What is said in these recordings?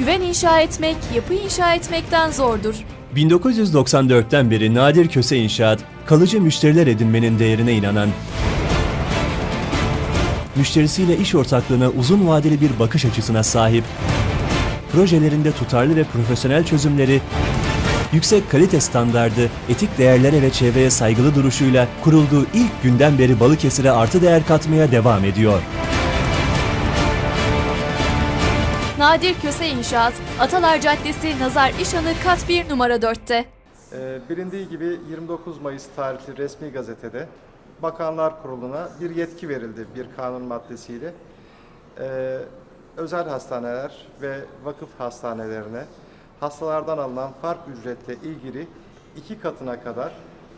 Güven inşa etmek, yapı inşa etmekten zordur. 1994'ten beri Nadir Köse İnşaat, kalıcı müşteriler edinmenin değerine inanan, müşterisiyle iş ortaklığına uzun vadeli bir bakış açısına sahip, projelerinde tutarlı ve profesyonel çözümleri, yüksek kalite standardı, etik değerlere ve çevreye saygılı duruşuyla kurulduğu ilk günden beri Balıkesir'e artı değer katmaya devam ediyor. Nadir Köse İnşaat, Atalar Caddesi Nazar İşanı kat 1 numara 4'te. Ee, Bilindiği gibi 29 Mayıs tarihli resmi gazetede Bakanlar Kurulu'na bir yetki verildi bir kanun maddesiyle. Ee, özel hastaneler ve vakıf hastanelerine hastalardan alınan fark ücretle ilgili iki katına kadar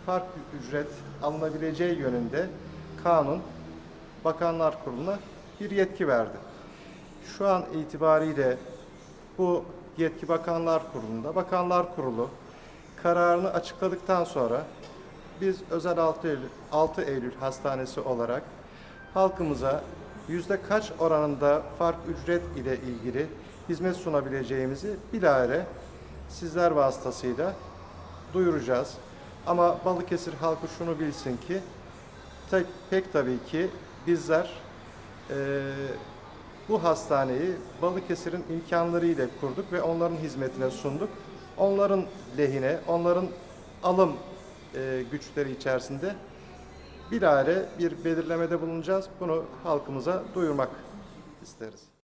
fark ücret alınabileceği yönünde kanun Bakanlar Kurulu'na bir yetki verdi. Şu an itibariyle bu yetki Bakanlar Kurulu'nda. Bakanlar Kurulu kararını açıkladıktan sonra biz özel 6 Eylül, 6 Eylül Hastanesi olarak halkımıza yüzde kaç oranında fark ücret ile ilgili hizmet sunabileceğimizi bilahare sizler vasıtasıyla duyuracağız. Ama Balıkesir halkı şunu bilsin ki tek, pek tabii ki bizler eee, bu hastaneyi Balıkesir'in imkanları ile kurduk ve onların hizmetine sunduk. Onların lehine, onların alım eee, güçleri içerisinde bilahare bir belirlemede bulunacağız. Bunu halkımıza duyurmak isteriz.